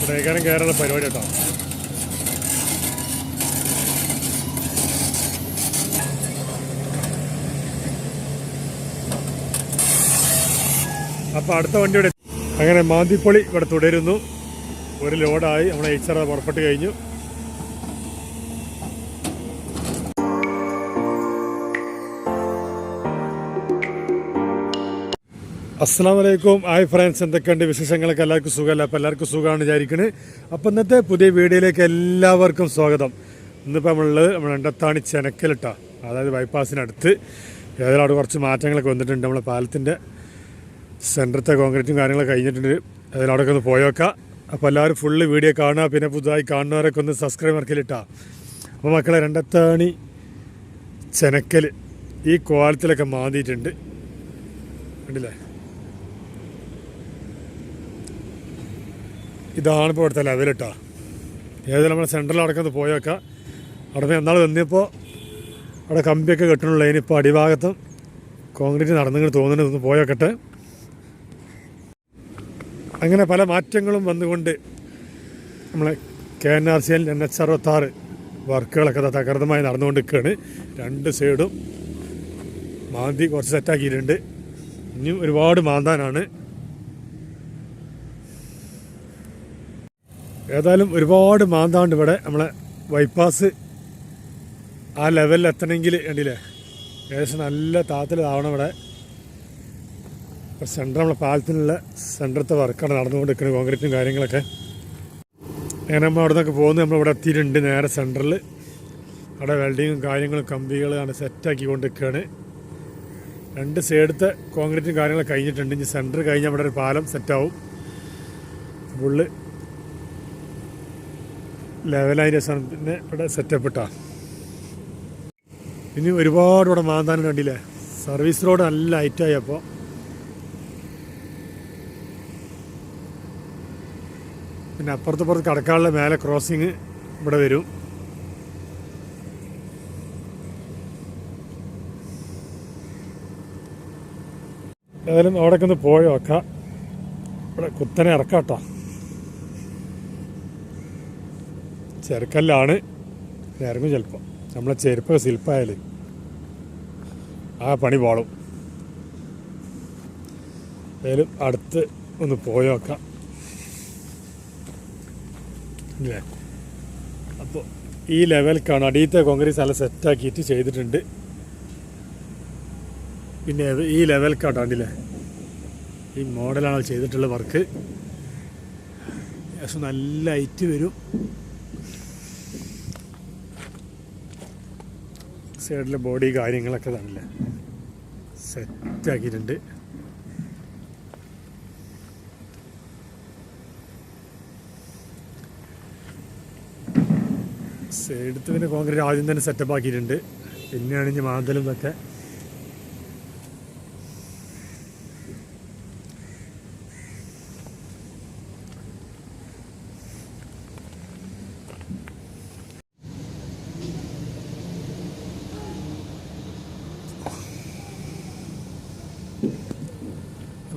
കൊടൈക്കാനം കയറുന്ന പരിപാടി കേട്ടോ. അപ്പോൾ അടുത്ത വണ്ടിയുടെ അങ്ങനെ മാന്തിപ്പൊളി ഇവിടെ തുടരുന്നു. ഒരു ലോഡായി നമ്മളെ ആർ പുറപ്പെട്ട് കഴിഞ്ഞു. അസ്സാം വലൈക്കും ഹായ് ഫ്രണ്ട്സ് എന്തൊക്കെയുണ്ട് വിശേഷങ്ങളൊക്കെ? എല്ലാവർക്കും സുഖമല്ല? അപ്പോൾ എല്ലാവർക്കും സുഖമാണ് വിചാരിക്കുന്നത് അപ്പോൾ ഇന്നത്തെ പുതിയ വീഡിയോയിലേക്ക് എല്ലാവർക്കും സ്വാഗതം. ഇന്നിപ്പോൾ നമ്മളുള്ളത് നമ്മൾ എണ്ടത്താണി ചെനക്കലിട്ട അതായത് ബൈപ്പാസിനടുത്ത് ഏതായാലും അവിടെ കുറച്ച് മാറ്റങ്ങളൊക്കെ വന്നിട്ടുണ്ട്. നമ്മളെ പാലത്തിന്റെ സെന്ററത്തെ കോൺക്രീറ്റും കാര്യങ്ങളൊക്കെ കഴിഞ്ഞിട്ടുണ്ട്. ഏതായാലും അവിടെയൊക്കെ ഒന്ന് പോയേക്കാം. അപ്പോൾ എല്ലാവരും ഫുള്ള് വീഡിയോ കാണുക. പിന്നെ പുതുതായി കാണുന്നവരൊക്കെ ഒന്ന് സബ്സ്ക്രൈബ് മറക്കലിട്ടാ അപ്പോൾ മക്കളെ രണ്ടത്താണി ചെനക്കൽ ഈ കോലത്തിലൊക്കെ മാന്തിയിട്ടുണ്ട്. കണ്ടില്ലേ? ഇതാണ് ഇപ്പോൾ ഇവിടുത്തെ ലെവൽ കേട്ടോ ഏതായാലും നമ്മൾ സെൻട്രൽ അടക്കത്ത് പോയേക്കാം അവിടെ നിന്ന് എന്നാൾ വന്നപ്പോൾ അവിടെ കമ്പിയൊക്കെ കെട്ടണുള്ള. ഇനിയിപ്പോൾ അടിഭാഗത്തും കോൺക്രീറ്റ് നടന്നിങ്ങനെ തോന്നുന്നത് ഒന്ന് പോയേക്കട്ടെ അങ്ങനെ പല മാറ്റങ്ങളും വന്നുകൊണ്ട് നമ്മളെ K N R C L N H അറുപത്താറ് വർക്കുകളൊക്കെ തകർന്നമായി നടന്നുകൊണ്ടിരിക്കുകയാണ്. രണ്ട് സൈഡും മാന്തി കുറച്ച് സെറ്റാക്കിയിട്ടുണ്ട് ഇനിയും ഒരുപാട് മാന്താനാണ്. ഏതായാലും ഒരുപാട് മാന്താണ്ട് ഇവിടെ നമ്മളെ ബൈപ്പാസ് ആ ലെവലിൽ എത്തണമെങ്കിൽ കണ്ടില്ലേ? ഏകദേശം നല്ല താത്തിലാവണം ഇവിടെ. സെന്റർ നമ്മളെ പാലത്തിനുള്ള സെന്ററത്തെ വർക്കാണ് നടന്നുകൊണ്ട് നിൽക്കുന്നത് കോൺക്രീറ്റും കാര്യങ്ങളൊക്കെ. അങ്ങനെ നമ്മൾ അവിടെ നിന്നൊക്കെ പോകുന്നത് നമ്മൾ ഇവിടെ എത്തിയിട്ടുണ്ട് നേരെ സെന്ററിൽ അവിടെ വെൽഡിങ്ങും കാര്യങ്ങളും കമ്പികളാണ് സെറ്റാക്കി കൊണ്ട് നിൽക്കുകയാണ് രണ്ട് സൈഡത്തെ കോൺക്രീറ്റും കാര്യങ്ങളൊക്കെ കഴിഞ്ഞിട്ടുണ്ട്. ഇനി സെന്റർ കഴിഞ്ഞാൽ അവിടെ ഒരു പാലം സെറ്റാവും ഫുള്ള് ലെവലായ രസമാണ് പിന്നെ ഇവിടെ സെറ്റപ്പ് ഇട്ടാ. ഇനി ഒരുപാട് ഇവിടെ മാന്താനം കണ്ടില്ലേ? സർവീസ് റോഡ് നല്ല ഹൈറ്റായി അപ്പോൾ പിന്നെ അപ്പുറത്ത് പുറത്ത് കടക്കാനുള്ള മേലെ ക്രോസിങ് ഇവിടെ വരും. ഏതായാലും അവിടേക്കൊന്ന് പോയി നോക്കാം. ഇവിടെ കുത്തനെ ഇറക്കാം കേട്ടോ ചെറുക്കല്ലാണ്. ഇറങ്ങും ചിലപ്പോൾ നമ്മളെ ചെരുപ്പ് ശില്പായാൽ ആ പണി പോളും. ഏതായാലും അടുത്ത് ഒന്ന് പോയി നോക്കാം. ഇല്ലേ അപ്പോൾ ഈ ലെവൽക്കാണ് അടിയത്തെ കോൺക്രീറ്റ് നല്ല സെറ്റാക്കിയിട്ട് ചെയ്തിട്ടുണ്ട്. പിന്നെ ഈ ലെവൽക്കാട്ടോ കണ്ടില്ലേ? ഈ മോഡലാണ് ചെയ്തിട്ടുള്ള വർക്ക് ഏകദേശം നല്ല ഹൈറ്റ് വരും. സൈഡിലെ ബോഡി കാര്യങ്ങളൊക്കെ നല്ല സെറ്റാക്കിയിട്ടുണ്ട്. സൈഡത്ത് പിന്നെ കോൺക്രീറ്റ് ആദ്യം തന്നെ സെറ്റപ്പ് ആക്കിയിട്ടുണ്ട്. പിന്നെയാണ് ഇനി മാന്തലും ഇതൊക്കെ.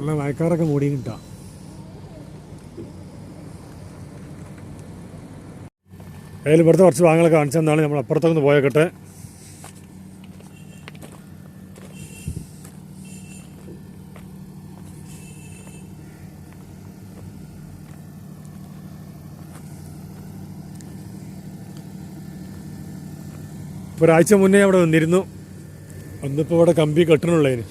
നല്ല മയക്കാറൊക്കെ മൂടി കിട്ടാം അതിൽ ഇവിടുത്തെ കുറച്ച് ഭാഗങ്ങളൊക്കെ കാണിച്ചെന്നാണ് നമ്മൾ അപ്പുറത്തൊന്ന് പോയക്കട്ടെ. ഒരാഴ്ച മുന്നേ അവിടെ വന്നിരുന്നു. അന്നിപ്പോൾ ഇവിടെ കമ്പി കെട്ടണുള്ളതിന്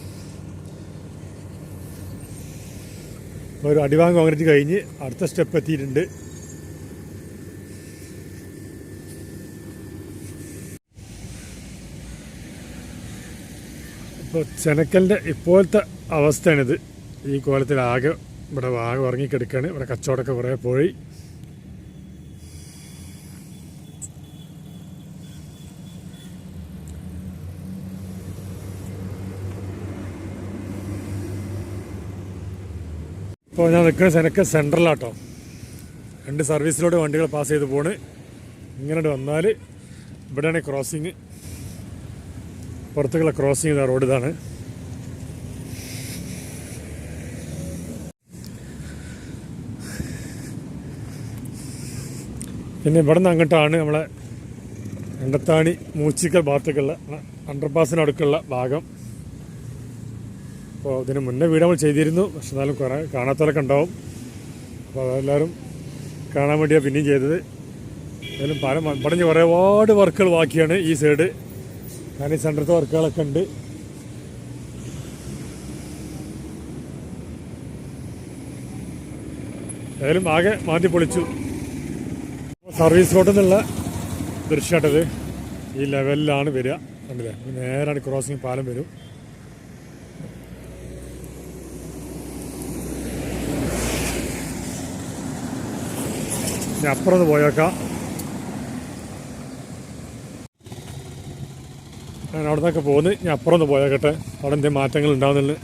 ഒരു അടിവാങ് കോൺക്രീറ്റ് കഴിഞ്ഞ് അടുത്ത സ്റ്റെപ്പ് എത്തിയിട്ടുണ്ട്. ഇപ്പോൾ ചെനക്കലിന്റെ ഇപ്പോഴത്തെ അവസ്ഥയാണിത്. ഈ കോലത്തിൽ ആകെ ഇവിടെ ആകെ ഉറങ്ങിക്കിടക്കുകയാണ് ഇവിടെ കച്ചവടമൊക്കെ കുറേ പോയി. ഇപ്പോൾ ഞാൻ നിൽക്കുന്ന സെനക്ക് സെൻട്രലാട്ടോ. രണ്ട് സർവീസിലൂടെ വണ്ടികൾ പാസ് ചെയ്ത് പോണ്. ഇങ്ങനെ വന്നാൽ ഇവിടെയാണ് ക്രോസിങ് പുറത്തേക്കുള്ള ക്രോസിങ് റോഡ് ഇതാണ്. പിന്നെ ഇവിടെ നിന്ന് അങ്ങോട്ടാണ് നമ്മളെ എണ്ടത്താണി മൂച്ചിക്കൽ ഭാഗത്തേക്കുള്ള അണ്ടർപാസിനടുക്കുള്ള ഭാഗം. അപ്പോൾ ഇതിന് മുന്നേ വീട് നമ്മൾ ചെയ്തിരുന്നു. പക്ഷെ എന്നാലും കുറേ കാണാത്തവരൊക്കെ ഉണ്ടാവും. അപ്പോൾ അതെല്ലാവരും കാണാൻ വേണ്ടിയാണ് പിന്നെയും ചെയ്തത്. എന്തായാലും പല പടഞ്ഞ് ഒരുപാട് വർക്കുകൾ ബാക്കിയാണ് ഈ സൈഡ്. കാരണം ഈ സെന്ററത്തെ വർക്കുകളൊക്കെ ഉണ്ട്. ഏതായാലും ആകെ മാറ്റി പൊളിച്ചു. സർവീസ് റോഡിൽ നിന്നുള്ള ദൃശ്യമായിട്ടത് ഈ ലെവലിലാണ് വരിക. കണ്ടില്ലേ? നേരാണ് ക്രോസിങ് പാലം വരും. ഇനി അപ്പുറത്ത് പോയേക്കാം. ഞാൻ അവിടെ നിന്നൊക്കെ പോകുന്നു ഞാൻ അപ്പുറം ഒന്ന് പോയേക്കട്ടെ. അവിടെ എന്തെങ്കിലും മാറ്റങ്ങൾ ഉണ്ടാകുന്നില്ല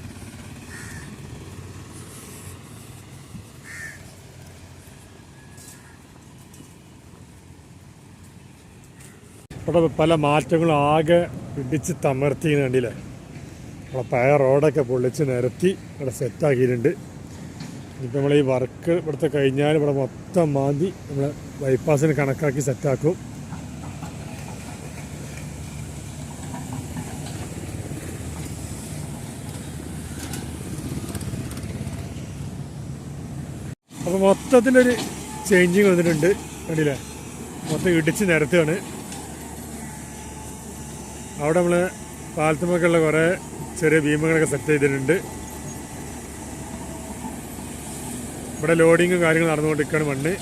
ഇവിടെ പല മാറ്റങ്ങളും ആകെ പിടിച്ച് തമർത്തിന് കണ്ടില്ലേ? അവിടെ പഴയ റോഡൊക്കെ പൊളിച്ച് നിരത്തി ഇവിടെ സെറ്റാക്കിയിട്ടുണ്ട് ഇപ്പം നമ്മൾ ഈ വർക്ക് ഇവിടുത്തെ കഴിഞ്ഞാൽ ഇവിടെ മൊത്തം മാന്തി നമ്മൾ ബൈപ്പാസിന് കണക്കാക്കി സെറ്റാക്കും അപ്പോൾ മൊത്തത്തിലൊരു ചേഞ്ചിങ് വന്നിട്ടുണ്ട്. കണ്ടില്ലേ? മൊത്തം ഇടിച്ച് നിരത്തുകയാണ് അവിടെ നമ്മൾ പാലത്തുമൊക്കെയുള്ള കുറേ ചെറിയ ഭീമങ്ങളൊക്കെ സെറ്റ് ചെയ്തിട്ടുണ്ട്. ഇവിടെ ലോഡിങ്ങും കാര്യങ്ങളും നടന്നുകൊണ്ടിരിക്കുകയാണ് മണ്ണ്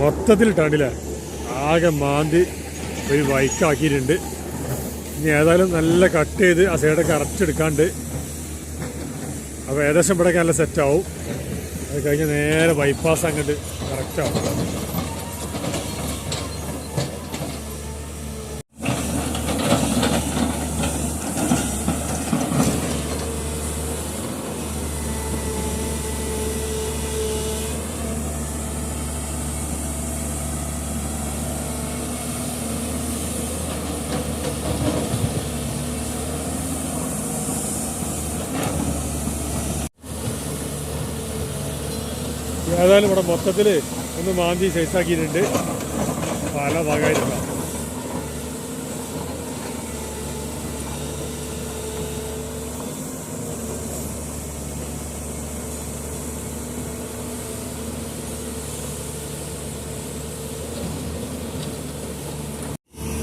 മൊത്തത്തിൽ ടാണ്ടില്ലേ ആകെ മാന്തി ഒരു വൈക്കാക്കിയിട്ടുണ്ട് ഇനി ഏതായാലും നല്ല കട്ട് ചെയ്ത് ആ സൈഡൊക്കെ അറച്ചെടുക്കാണ്ട് അപ്പോൾ ഏകദേശം ഇവിടെയൊക്കെ നല്ല സെറ്റാവും അത് കഴിഞ്ഞ് നേരെ ബൈപ്പാസ് അങ്ങോട്ട് കറക്റ്റാവും ഏതായാലും ഇവിടെ മൊത്തത്തിൽ ഒന്ന് മാന്തി സൈസാക്കിയിട്ടുണ്ട് പല ഭാഗമായിട്ടുണ്ട്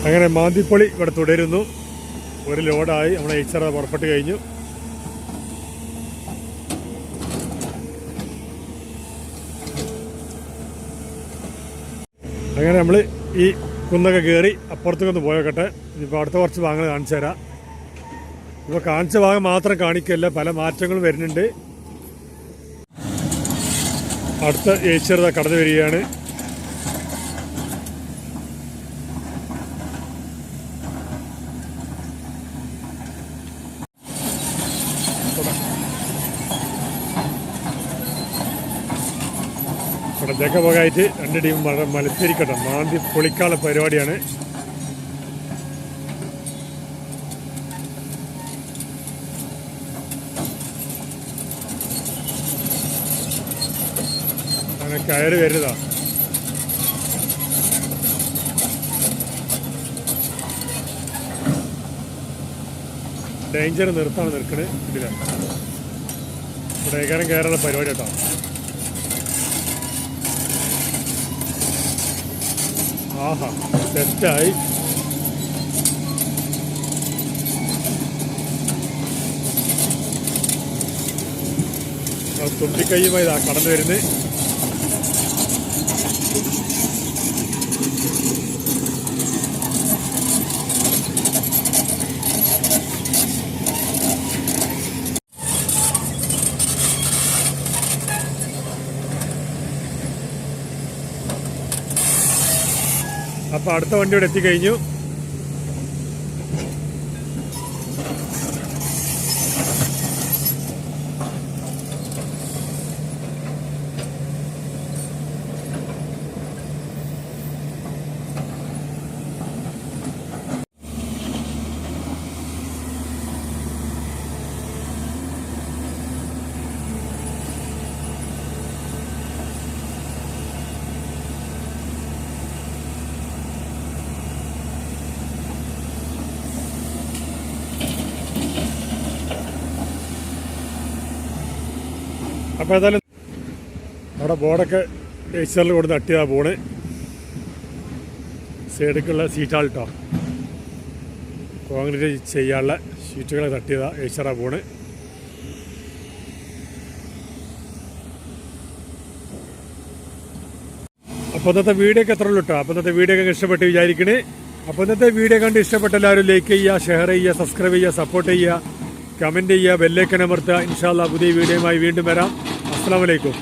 അങ്ങനെ മാന്തിപ്പൊളി ഇവിടെ തുടരുന്നു. ഒരു ലോഡായി നമ്മളെ ആർ പുറപ്പെട്ട് കഴിഞ്ഞു. അങ്ങനെ നമ്മൾ ഈ കുന്നൊക്കെ കയറി അപ്പുറത്തേക്കൊന്ന് പോയോക്കട്ടെ. ഇനിയിപ്പോൾ അടുത്ത കുറച്ച് ഭാഗങ്ങൾ കാണിച്ചു തരാം. ഇപ്പോൾ കാണിച്ച ഭാഗം മാത്രം കാണിക്കല്ല പല മാറ്റങ്ങളും വരുന്നുണ്ട്. അടുത്ത ഏച്ചിയർ കടന്നു വരികയാണ്. ഇവിടെ ജഗപോകായിട്ട് രണ്ട് ടീം മത്സരിക്കട്ടെ. മാന്തി പൊളിക്കാനുള്ള പരിപാടിയാണ്. അങ്ങനെ കയറ് വരുതാ ഡേഞ്ചർ നിർത്താണ് നിൽക്കണേ ഇതിലാണ് ഇവിടെ കയറാനുള്ള പരിപാടി കേട്ടോ. ആഹാ സെറ്റായി തുമ്പിക്കൈയുമായി കടന്നു വരുന്നത് അപ്പൊ അടുത്ത വണ്ടി ഇവിടെ എത്തിക്കഴിഞ്ഞു. അപ്പോൾ ഏതായാലും അവിടെ ബോർഡൊക്കെ എച്ചറിൽ കൊടുത്ത് തട്ടിയതാ പോണ് സൈഡിലേക്കുള്ള സീറ്റാൾ കേട്ടോ കോൺക്രീറ്റ് ചെയ്യാനുള്ള ഷീറ്റുകളെ തട്ടിയതാ ഏച്ചറാ പോണ് അപ്പോൾ ഇന്നത്തെ വീഡിയോ ഒക്കെ എത്ര ഉള്ളൂ കേട്ടോ അപ്പോൾ ഇന്നത്തെ വീഡിയോ ഒക്കെ ഇഷ്ടപ്പെട്ട് വിചാരിക്കണേ. അപ്പോൾ ഇന്നത്തെ വീഡിയോ കണ്ട് ഇഷ്ടപ്പെട്ട എല്ലാവരും ലൈക്ക് ചെയ്യുക ഷെയർ ചെയ്യുക സബ്സ്ക്രൈബ് ചെയ്യുക സപ്പോർട്ട് ചെയ്യുക കമന്റ് ചെയ്യുക ബെല്ലൈക്കൻ അമർത്തുക. ഇൻഷാല്ല പുതിയ വീഡിയോയുമായി വീണ്ടും വരാം. അസ്സാം വലൈക്കും